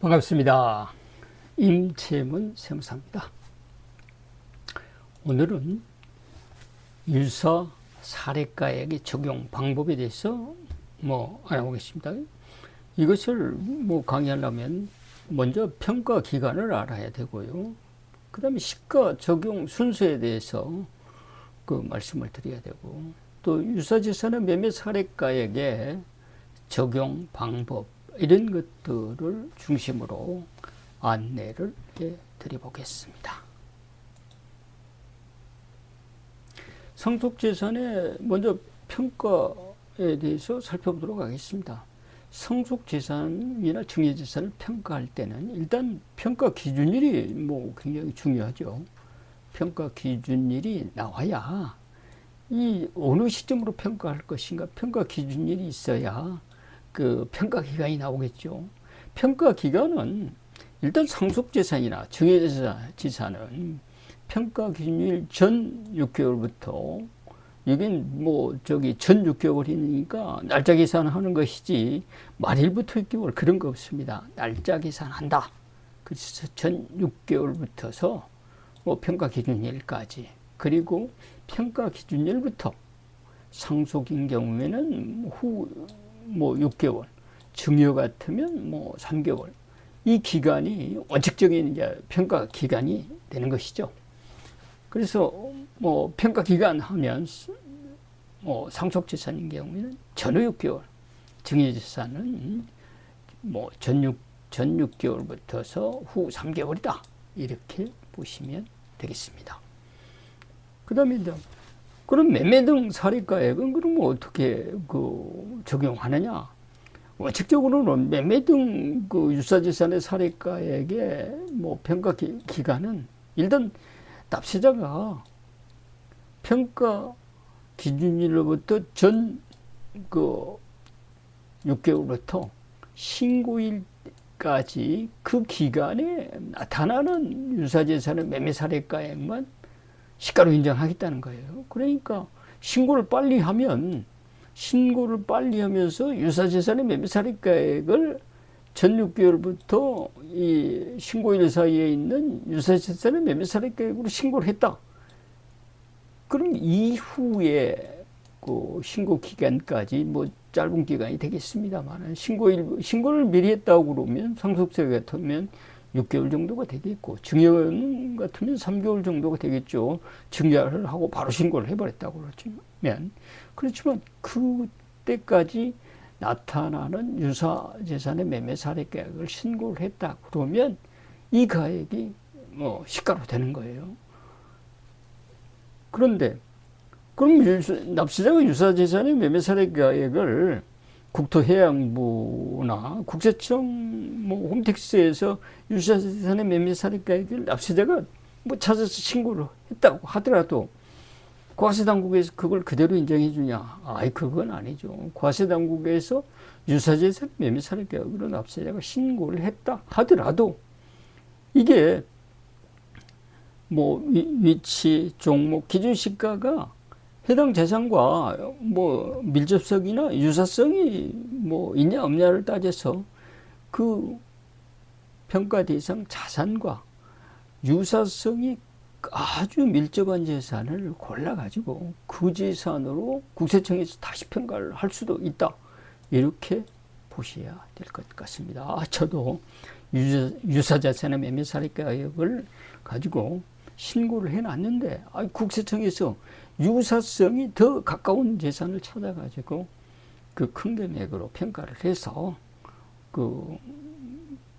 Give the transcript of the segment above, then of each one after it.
반갑습니다. 임채문 세무사입니다. 오늘은 유사 사례가액의 적용 방법에 대해서 뭐 알아보겠습니다. 이것을 뭐 강의하려면 먼저 평가 기간을 알아야 되고요. 그 다음에 시가 적용 순서에 대해서 그 말씀을 드려야 되고 또 유사재산의 매매 사례가액의 적용 방법 이런 것들을 중심으로 안내를 해 드려보겠습니다. 상속재산의 먼저 평가에 대해서 살펴보도록 하겠습니다. 상속재산이나 증여재산을 평가할 때는 일단 평가 기준일이 뭐 굉장히 중요하죠. 평가 기준일이 나와야 이 어느 시점으로 평가할 것인가 평가 기준일이 있어야 그 평가 기간이 나오겠죠. 평가 기간은 일단 상속재산이나 증여재산은 평가 기준일 전 6개월부터 여긴 뭐 저기 전 6개월이니까 날짜 계산하는 것이지 말일부터 6개월 그런 거 없습니다. 날짜 계산한다. 그래서 전 6개월부터서 뭐 평가 기준일까지 그리고 평가 기준일부터 상속인 경우에는 후 뭐 6개월, 증여 같으면 뭐 3개월. 이 기간이 원칙적인 이제 평가 기간이 되는 것이죠. 그래서 뭐 평가 기간 하면 뭐 상속재산인 경우에는 전후 6개월, 증여재산은 뭐 전육 전 6개월부터서 후 3개월이다. 이렇게 보시면 되겠습니다. 그 다음에 그럼 매매 등 사례가액은 그러면 어떻게 그 적용하느냐? 원칙적으로는 매매 등 그 유사재산의 사례가액의 뭐 평가 기, 기간은 일단 납세자가 평가 기준일로부터 전 그 6개월부터 신고일까지 그 기간에 나타나는 유사재산의 매매 사례가액만 시가로 인정하겠다는 거예요. 그러니까 신고를 빨리 하면 신고를 빨리 하면서 유사재산의 매매사례가액을 전 6개월부터 이 신고일 사이에 있는 유사재산의 매매사례가액으로 신고를 했다. 그럼 이후에 그 신고 기간까지 뭐 짧은 기간이 되겠습니다만 신고일 신고를 미리 했다고 그러면 상속세 같으면 6개월 정도가 되겠고 증여는 같으면 3개월 정도가 되겠죠. 증여를 하고 바로 신고를 해버렸다고 그러면 그렇지만 그때까지 나타나는 유사 재산의 매매 사례 계약을 신고를 했다 그러면 이 가액이 뭐 시가로 되는 거예요. 그런데 그럼 납세자가 유사 재산의 매매 사례 계약을 국토해양부나 국세청 뭐 홈택스에서 유사재산의 매매 사례가액을 납세자가 뭐 찾아서 신고를 했다고 하더라도 과세 당국에서 그걸 그대로 인정해 주냐? 아이 그건 아니죠. 과세 당국에서 유사재산 매매 사례가액으로 납세자가 신고를 했다 하더라도 이게 뭐 위 치, 종목, 기준 시가가 해당 재산과 뭐 밀접성이나 유사성이 뭐 있냐 없냐를 따져서 그 평가 대상 자산과 유사성이 아주 밀접한 재산을 골라가지고 그 재산으로 국세청에서 다시 평가를 할 수도 있다. 이렇게 보셔야 될 것 같습니다. 아, 저도 유사, 유사 자산의 매매 사례 가액을 가지고 신고를 해놨는데 아, 국세청에서 유사성이 더 가까운 재산을 찾아가지고 그 큰 금액으로 평가를 해서 그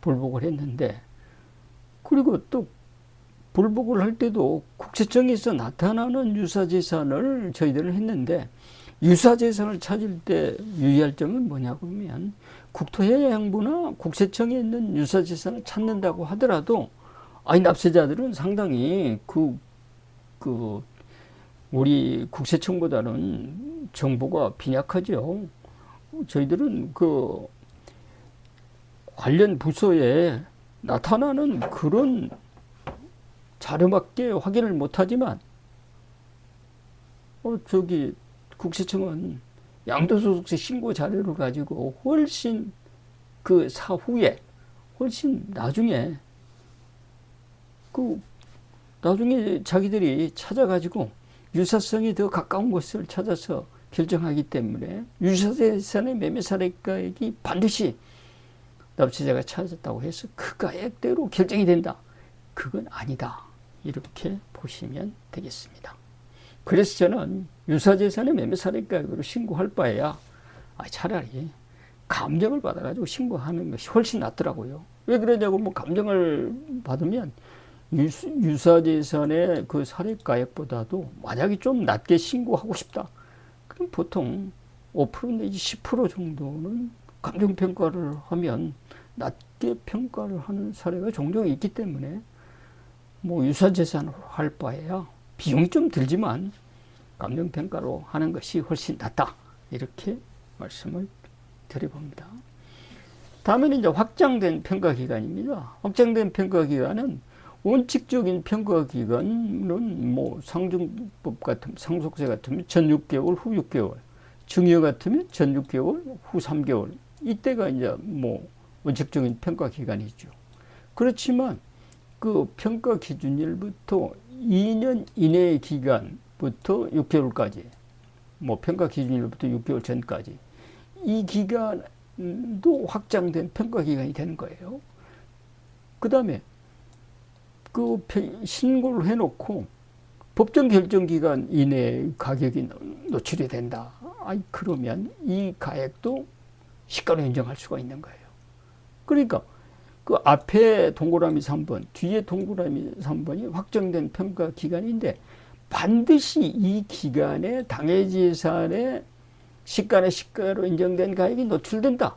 불복을 했는데 그리고 또 불복을 할 때도 국세청에서 나타나는 유사재산을 저희들은 했는데 유사재산을 찾을 때 유의할 점은 뭐냐고 하면 국토해양부나 국세청에 있는 유사재산을 찾는다고 하더라도 아니 납세자들은 상당히 그, 그 우리 국세청보다는 정보가 빈약하죠. 저희들은 그 관련 부서에 나타나는 그런 자료밖에 확인을 못하지만 어 저기 국세청은 양도소득세 신고 자료를 가지고 훨씬 그 사후에 훨씬 나중에 그 나중에 자기들이 찾아가지고 유사성이 더 가까운 것을 찾아서 결정하기 때문에 유사재산의 매매 사례가액이 반드시 납치자가 찾았다고 해서 그 가액대로 결정이 된다. 그건 아니다. 이렇게 보시면 되겠습니다. 그래서 저는 유사재산의 매매 사례가액으로 신고할 바에야 아, 차라리 감정을 받아가지고 신고하는 것이 훨씬 낫더라고요. 왜 그러냐고 뭐 감정을 받으면 유사 재산의 그 사례가액보다도 만약에 좀 낮게 신고하고 싶다. 그럼 보통 5% 내지 10% 정도는 감정평가를 하면 낮게 평가를 하는 사례가 종종 있기 때문에 뭐 유사재산으로 할 바에야 비용이 좀 들지만 감정평가로 하는 것이 훨씬 낫다. 이렇게 말씀을 드려봅니다. 다음에는 이제 확장된 평가 기간입니다. 확장된 평가 기간은 원칙적인 평가 기간은 뭐 상중법 같은 상속세 같으면 전 6개월 후 6개월, 증여 같으면 전 6개월 후 3개월 이때가 이제 뭐 원칙적인 평가 기간이죠. 그렇지만 그 평가 기준일부터 2년 이내의 기간부터 6개월까지 뭐 평가 기준일부터 6개월 전까지 이 기간도 확장된 평가 기간이 되는 거예요. 그 다음에 그 신고를 해놓고 법정 결정 기간 이내에 가격이 노출이 된다. 아이 그러면 이 가액도 시가로 인정할 수가 있는 거예요. 그러니까 그 앞에 동그라미 3번, 뒤에 동그라미 3번이 확정된 평가 기간인데 반드시 이 기간에 당해 재산의 시가의 시가로 인정된 가액이 노출된다.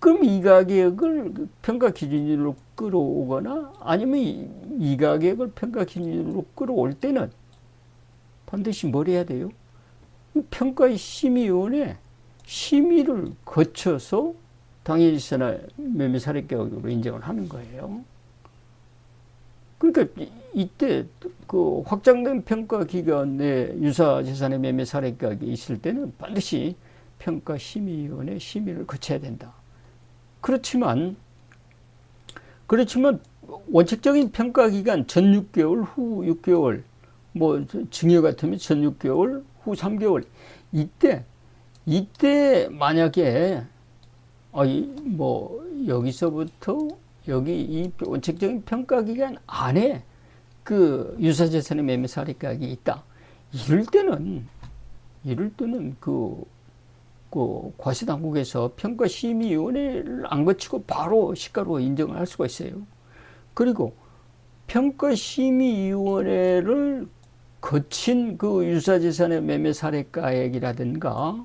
그럼 이 가격을 평가 기준으로 끌어오거나 아니면 이, 이 가격을 평가 기준으로 끌어올 때는 반드시 뭘 해야 돼요? 평가 심의위원회 심의를 거쳐서 당일세나 매매 사례격으로 인정을 하는 거예요. 그러니까 이때 그 확장된 평가 기간에 유사 재산의 매매 사례격이 있을 때는 반드시 평가 심의위원회 심의를 거쳐야 된다. 그렇지만 그렇지만 원칙적인 평가 기간 전 6개월 후 6개월 뭐 증여 같으면 전 6개월 후 3개월 이때 이때 만약에 어뭐 여기서부터 여기 이 원칙적인 평가 기간 안에 그 유사재산의 매매 사례가격이 있다. 이럴 때는 이럴 때는 그 그 과세당국에서 평가심의위원회를 안 거치고 바로 시가로 인정을 할 수가 있어요. 그리고 평가심의위원회를 거친 그 유사재산의 매매 사례가액이라든가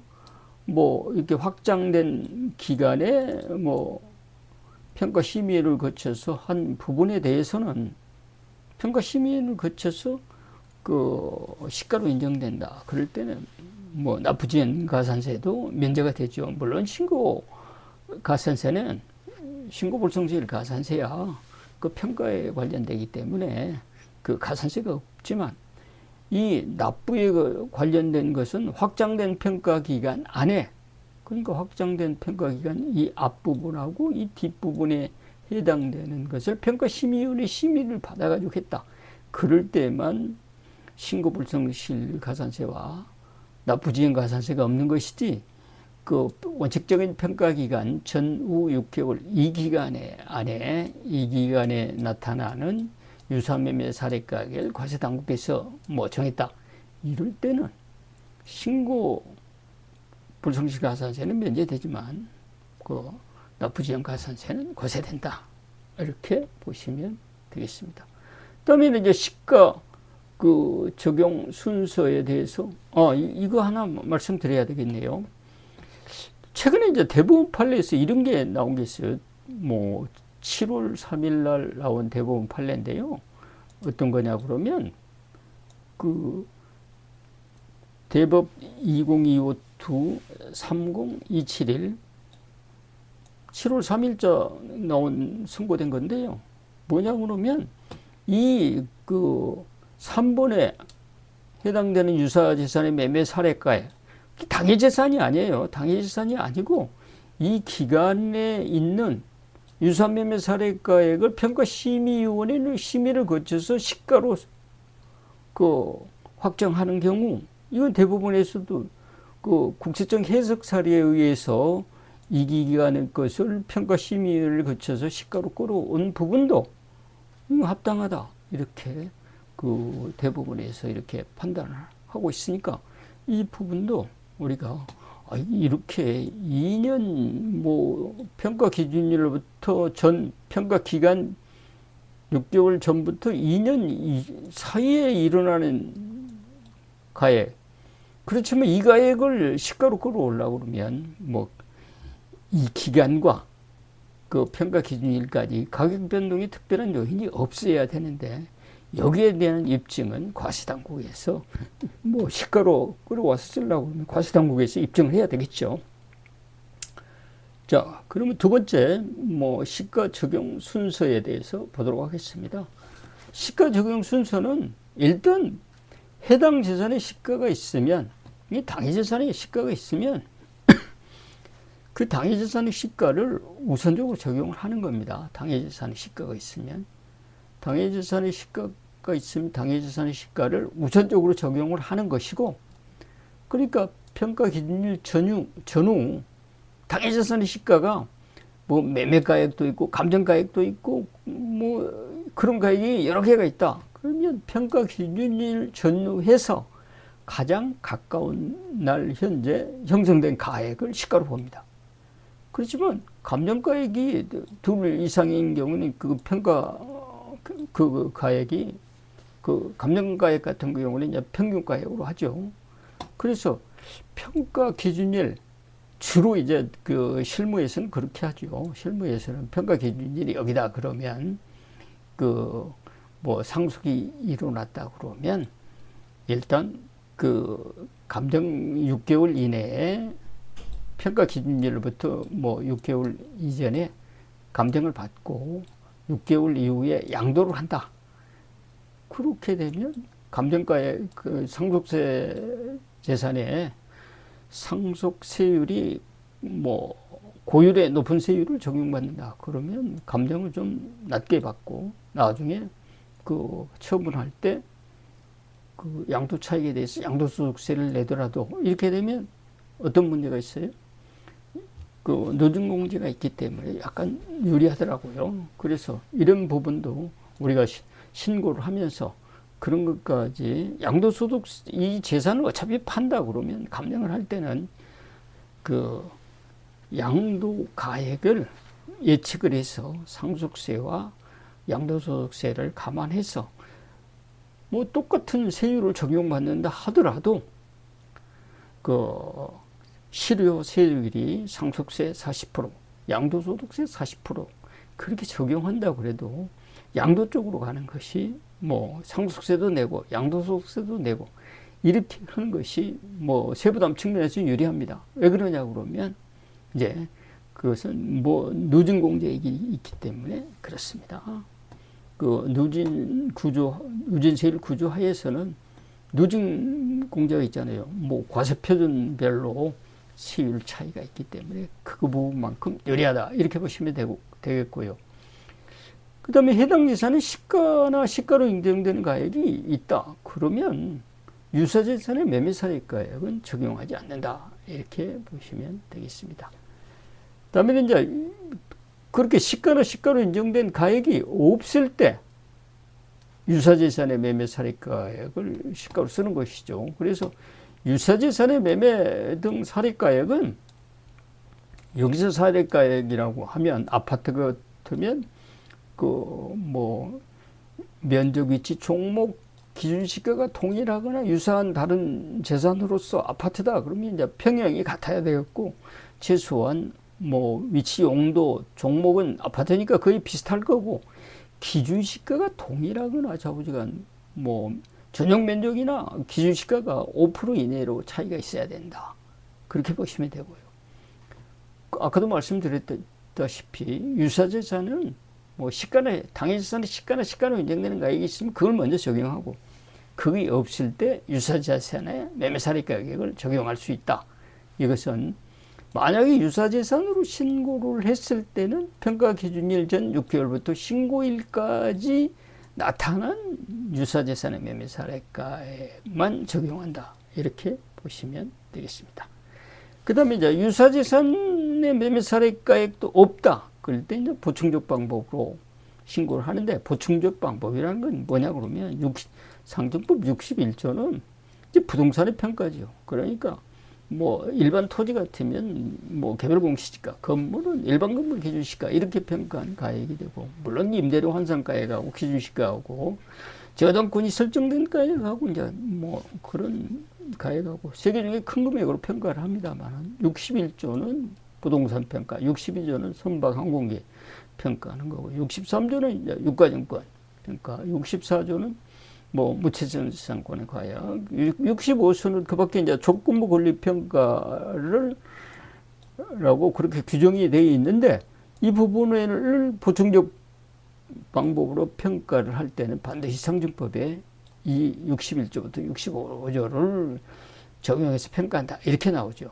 뭐 이렇게 확장된 기간에 뭐 평가심의를 거쳐서 한 부분에 대해서는 평가심의를 거쳐서 그 시가로 인정된다. 그럴 때는 뭐 나쁘지 않은 가산세도 면제가 되죠. 물론 신고 가산세는 신고 불성실 가산세야 그 평가에 관련되기 때문에 그 가산세가 없지만 이 납부에 그 관련된 것은 확장된 평가 기간 안에 그러니까 확장된 평가 기간 이 앞부분하고 이 뒷부분에 해당되는 것을 평가심의위원회 심의를 받아가지고 했다. 그럴 때만 신고불성실 가산세와 나쁘지은 가산세가 없는 것이지 그 원칙적인 평가 기간 전후 6개월 이 기간에 안에 이 기간에 나타나는 유사매매 사례가격을 과세 당국에서 뭐 정했다. 이럴 때는 신고 불성실 가산세는 면제되지만 그 않은 가산세는 과세된다. 이렇게 보시면 되겠습니다. 다음에는 이제 시가 그 적용 순서에 대해서 어 이거 하나 말씀드려야 되겠네요. 최근에 이제 대법원 판례에서 이런 게 나온 게 있어요. 뭐 7월 3일 날 나온 대법원 판례인데요. 어떤 거냐 그러면 그 대법 2025 30-271 7월 3일자 나온 선고된 건데요. 뭐냐 그러면 이 그 3번에 해당되는 유사 재산의 매매 사례가에 당해 재산이 아니에요. 당해 재산이 아니고 이 기간에 있는 유사매매 사례가액을 평가심의위원회는 심의를 거쳐서 시가로 그 확정하는 경우 이건 대부분에서도 그 국세청 해석 사례에 의해서 이기기관의 것을 평가심의를 거쳐서 시가로 끌어온 부분도 이거 합당하다 이렇게 그 대부분에서 이렇게 판단을 하고 있으니까 이 부분도 우리가 아, 이렇게 2년 뭐 평가 기준일로부터 전 평가 기간 6개월 전부터 2년 이 사이에 일어나는 가액. 그렇지만 이 가액을 시가로 끌어올라고 그러면 뭐 이 기간과 그 평가 기준일까지 가격 변동이 특별한 요인이 없어야 되는데 여기에 대한 입증은 과세당국에서 뭐 시가로 끌어와서 쓰려고 하면 과세당국에서 입증을 해야 되겠죠. 자, 그러면 두 번째 뭐 시가 적용 순서에 대해서 보도록 하겠습니다. 시가 적용 순서는 일단 해당 재산의 시가가 있으면 이 당해 재산의 시가가 있으면 그 당해 재산의 시가를 우선적으로 적용을 하는 겁니다. 당해 재산의 시가가 있으면 당해 재산의 시가 가 있으면 당해 재산의 시가를 우선적으로 적용을 하는 것이고 그러니까 평가 기준일 전후 전후 당해 재산의 시가가 뭐 매매 가액도 있고 감정 가액도 있고 뭐 그런 가액이 여러 개가 있다. 그러면 평가 기준일 전후해서 가장 가까운 날 현재 형성된 가액을 시가로 봅니다. 그렇지만 감정가액이 둘 이상인 경우는 그 평가 그, 그 가액이 그 감정가액 같은 경우는 이제 평균가액으로 하죠. 그래서 평가 기준일 주로 이제 그 실무에서는 그렇게 하죠. 실무에서는 평가 기준일이 여기다 그러면 그 뭐 상속이 일어났다 그러면 일단 그 감정 6개월 이내에 평가 기준일로부터 뭐 6개월 이전에 감정을 받고 6개월 이후에 양도를 한다. 그렇게 되면 감정가의 그 상속세 재산에 상속세율이 뭐 고율의 높은 세율을 적용받는다. 그러면 감정을 좀 낮게 받고 나중에 그 처분할 때 그 양도 차익에 대해서 양도소득세를 내더라도 이렇게 되면 어떤 문제가 있어요? 그 늦은 공제가 있기 때문에 약간 유리하더라고요. 그래서 이런 부분도 우리가 신고를 하면서 그런 것까지 양도소득 이 재산을 어차피 판다 그러면 감정을 할 때는 그 양도 가액을 예측을 해서 상속세와 양도소득세를 감안해서 뭐 똑같은 세율을 적용받는다 하더라도 그 실효 세율이 상속세 40%, 양도소득세 40% 그렇게 적용한다 그래도 양도 쪽으로 가는 것이 뭐 상속세도 내고 양도소득세도 내고 이렇게 하는 것이 뭐 세부담 측면에서 유리합니다. 왜 그러냐 그러면 이제 그것은 뭐 누진 공제액이 있기 때문에 그렇습니다. 그 누진 구조, 누진 세율 구조 하에서는 누진 공제가 있잖아요. 뭐 과세 표준별로 세율 차이가 있기 때문에 그 부분만큼 유리하다 이렇게 보시면 되고, 되겠고요. 그 다음에 해당 예산은 시가나 시가로 인정되는 가액이 있다. 그러면 유사 재산의 매매사례가액은 적용하지 않는다. 이렇게 보시면 되겠습니다. 다음에 이제 그렇게 시가나 시가로 인정된 가액이 없을 때 유사재산의 매매 사례가액을 시가로 쓰는 것이죠. 그래서 유사재산의 매매 등 사례가액은 여기서 사례가액이라고 하면 아파트 같으면 그 뭐 면적 위치 종목 기준 시가가 동일하거나 유사한 다른 재산으로서 아파트다 그러면 이제 평형이 같아야 되겠고 최소한 뭐 위치 용도 종목은 아파트니까 거의 비슷할 거고 기준 시가가 동일하거나 자부지간 뭐 전용 면적이나 기준 시가가 5% 이내로 차이가 있어야 된다. 그렇게 보시면 되고요. 아까도 말씀드렸다시피 유사재산은 뭐 시가나 당해재산의 시가나 시가로 인정되는 가액이 있으면 그걸 먼저 적용하고 그게 없을 때 유사재산의 매매사례 가격을 적용할 수 있다. 이것은 만약에 유사재산으로 신고를 했을 때는 평가 기준일 전 6개월부터 신고일까지 나타난 유사재산의 매매 사례가에만 적용한다. 이렇게 보시면 되겠습니다. 그 다음에 이제 유사재산의 매매 사례가액도 없다. 그럴 때 이제 보충적 방법으로 신고를 하는데 보충적 방법이라는 건 뭐냐 그러면 60, 상정법 61조는 이제 부동산의 평가죠. 그러니까 뭐 일반 토지 같으면 뭐 개별 공시지가 건물은 일반 건물 기준시가 이렇게 평가한 가액이 되고 물론 임대료 환산 가액하고 기준시가하고 저당권이 설정된 가액하고 이제 뭐 그런 가액하고 세계 중에 큰 금액으로 평가를 합니다만 61조는 부동산 평가, 62조는 선박 항공기 평가하는 거고 63조는 이제 유가증권 평가, 64조는 뭐 무채전지상권의 과약, 65조는 그밖에 이제 조건부 권리 평가를 라고 그렇게 규정이 되어 있는데 이 부분을 보충적 방법으로 평가를 할 때는 반드시 상증법에 이 61조부터 65조를 적용해서 평가한다. 이렇게 나오죠.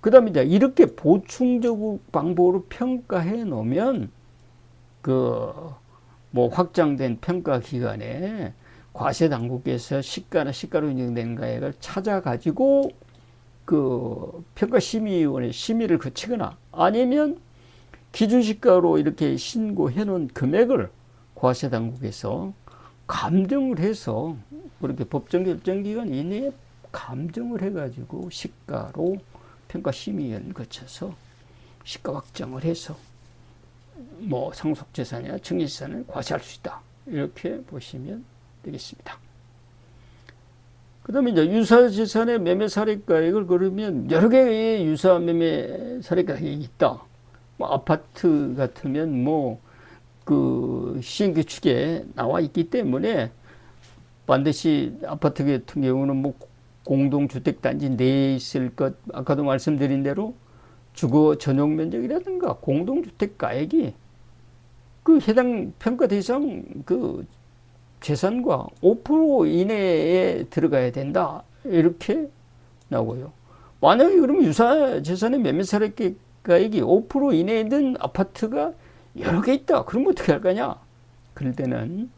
그 다음에 이제 이렇게 보충적 방법으로 평가해 놓으면 그 뭐 확장된 평가 기간에 과세 당국에서 시가나 시가로 인정된 가액을 찾아가지고 그 평가심의위원회 심의를 거치거나 아니면 기준시가로 이렇게 신고해 놓은 금액을 과세 당국에서 감정을 해서 그렇게 법정 결정 기간 이내에 감정을 해가지고 시가로 평가 심의위원을 거쳐서 시가 확정을 해서 뭐 상속재산이나 증여재산을 과세할 수 있다. 이렇게 보시면 되겠습니다. 그 다음에 이제 유사재산의 매매 사례가액을 그러면 여러 개의 유사 매매 사례가액이 있다. 뭐 아파트 같으면 뭐 그 시행규칙에 나와 있기 때문에 반드시 아파트 같은 경우는 뭐 공동주택단지 내에 있을 것, 아까도 말씀드린 대로 주거 전용 면적이라든가 공동주택 가액이 그 해당 평가 대상 그 재산과 5% 이내에 들어가야 된다. 이렇게 나오고요. 만약에 그러면 유사 재산의 매매 사례 가액이 5% 이내에 든 아파트가 여러 개 있다. 그럼 어떻게 할 거냐? 그럴 때는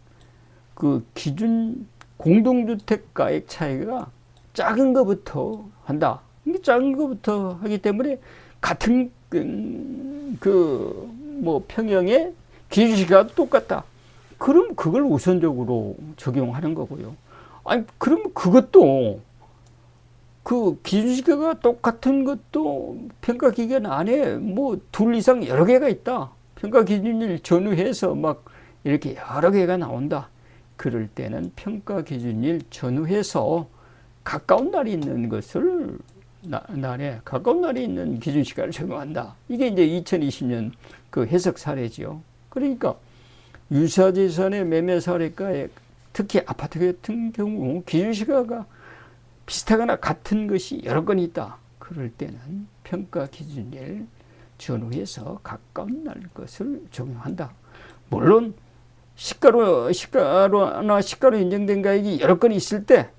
그 기준 공동주택 가액 차이가 작은 것부터 한다. 이게 작은 것부터 하기 때문에 같은 그 뭐 평형의 기준시가 똑같다. 그럼 그걸 우선적으로 적용하는 거고요. 아니 그럼 그것도 그 기준시가가 똑같은 것도 평가 기간 안에 뭐 둘 이상 여러 개가 있다. 평가 기준일 전후해서 막 이렇게 여러 개가 나온다. 그럴 때는 평가 기준일 전후해서 가까운 날이 있는 것을 나, 날에 가까운 날이 있는 기준 시간을 적용한다. 이게 이제 2020년 그 해석 사례죠. 그러니까 유사 재산의 매매 사례가에 특히 아파트 같은 경우 기준 시가가 비슷하거나 같은 것이 여러 건 있다. 그럴 때는 평가 기준일 전후해서 가까운 날 것을 적용한다. 물론 시가로 시가로나 시가로 인정된 가액이 여러 건 있을 때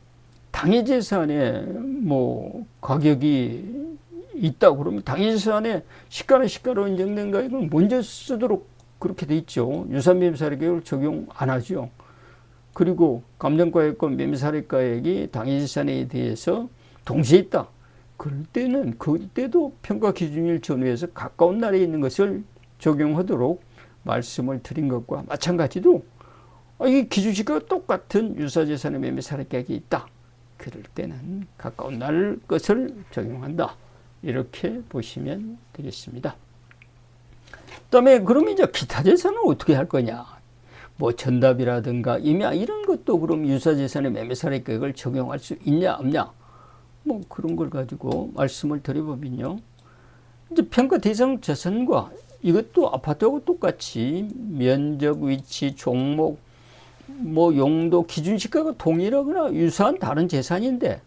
당해 재산에 뭐 가격이 있다 그러면 당해 재산에 시가나 시가로 인정된 가액을 먼저 쓰도록 그렇게 돼 있죠. 유산매매사례가액을 적용 안 하죠. 그리고 감정가액과 매매사례 가액이 당해 재산에 대해서 동시에 있다. 그럴 때는 그때도 평가 기준일 전후에서 가까운 날에 있는 것을 적용하도록 말씀을 드린 것과 마찬가지로 아, 이 기준시가 똑같은 유사재산의 매매 사례가액이 있다. 그럴 때는 가까운 날 것을 적용한다. 이렇게 보시면 되겠습니다. 그 다음에 그럼 이제 기타 재산은 어떻게 할 거냐? 뭐 전답이라든가 임야 이런 것도 그럼 유사재산의 매매 사례가액을 적용할 수 있냐 없냐? 뭐 그런 걸 가지고 말씀을 드려보면요. 이제 평가 대상 재산과 이것도 아파트하고 똑같이 면적, 위치, 종목, 뭐 용도, 기준 시가가 동일하거나 유사한 다른 재산인데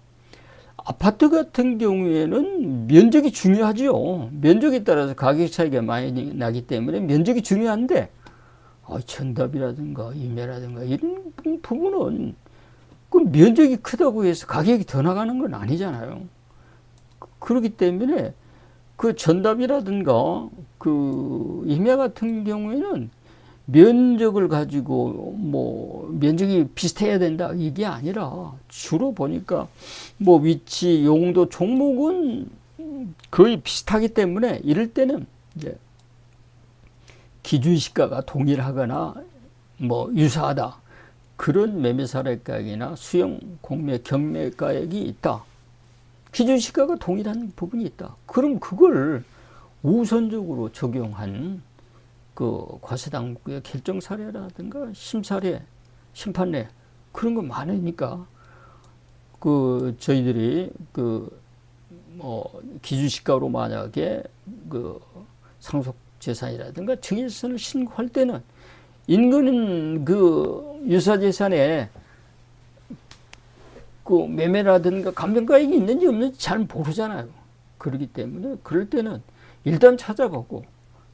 아파트 같은 경우에는 면적이 중요하죠. 면적에 따라서 가격 차이가 많이 나기 때문에 면적이 중요한데 아, 전답이라든가 임야라든가 이런 부분은 그 면적이 크다고 해서 가격이 더 나가는 건 아니잖아요. 그렇기 때문에 그 전답이라든가 그 임야 같은 경우에는 면적을 가지고 뭐 면적이 비슷해야 된다 이게 아니라 주로 보니까 뭐 위치 용도 종목은 거의 비슷하기 때문에 이럴 때는 이제 기준 시가가 동일하거나 뭐 유사하다 그런 매매사례가액이나 수용 공매 경매가액이 있다. 기준 시가가 동일한 부분이 있다. 그럼 그걸 우선적으로 적용한 그 과세 당국의 결정 사례라든가 심사례, 심판례 그런 거 많으니까 그 저희들이 그뭐 기준 시가로 만약에 그 상속 재산이라든가 증여세를 신고할 때는 인근은 그 유사재산에 그 매매라든가 감정가액이 있는지 없는지 잘 모르잖아요. 그렇기 때문에 그럴 때는 일단 찾아보고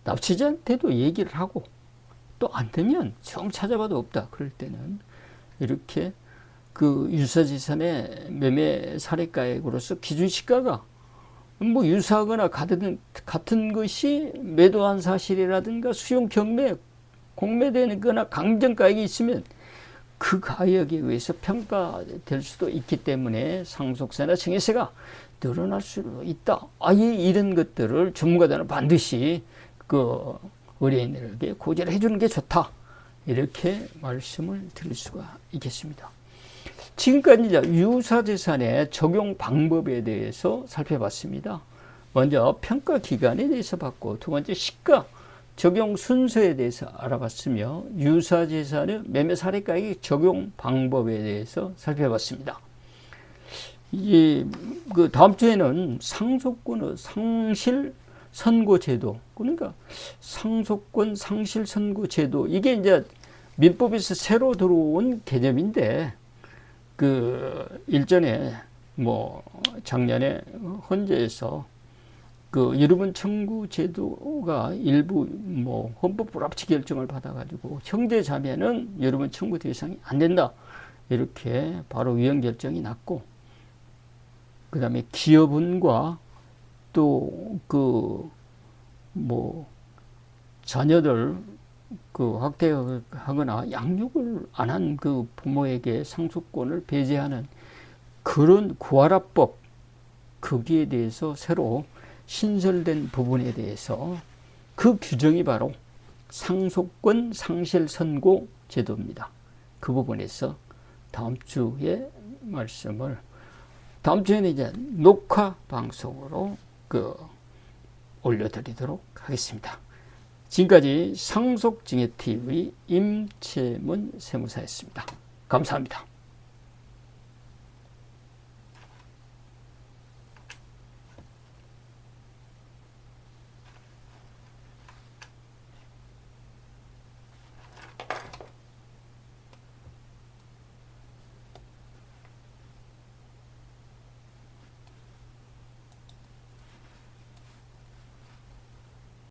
납치자한테도 얘기를 하고 또 안 되면 처음 찾아봐도 없다. 그럴 때는 이렇게 그 유사재산의 매매 사례가액으로서 기준시가가 뭐 유사하거나 같은, 같은 것이 매도한 사실이라든가 수용 경매, 공매되거나 강정가액이 있으면 그 가액에 의해서 평가될 수도 있기 때문에 상속세나 증여세가 늘어날 수도 있다. 아예 이런 것들을 전문가들은 반드시 그 의뢰인들에게 고지를 해주는 게 좋다. 이렇게 말씀을 드릴 수가 있겠습니다. 지금까지 유사재산의 적용 방법에 대해서 살펴봤습니다. 먼저 평가 기간에 대해서 봤고, 두 번째 시가 적용 순서에 대해서 알아봤으며, 유사 재산의 매매 사례가액 적용 방법에 대해서 살펴봤습니다. 이그 다음 주에는 상속권의 상실 선고 제도 그러니까 상속권 상실 선고 제도 이게 이제 민법에서 새로 들어온 개념인데 그 일전에 뭐 작년에 헌재에서 그 여러분 청구 제도가 일부 뭐 헌법 불합치 결정을 받아가지고 형제 자매는 여러분 청구 대상이 안 된다. 이렇게 바로 위헌 결정이 났고 그 다음에 기업은과 또 그 뭐 자녀들 그 학대하거나 양육을 안 한 그 부모에게 상속권을 배제하는 그런 구하라법 거기에 대해서 새로 신설된 부분에 대해서 그 규정이 바로 상속권 상실 선고 제도입니다. 그 부분에서 다음 주에 말씀을 다음 주에는 이제 녹화 방송으로 그 올려드리도록 하겠습니다. 지금까지 상속증여TV 임채문 세무사였습니다. 감사합니다.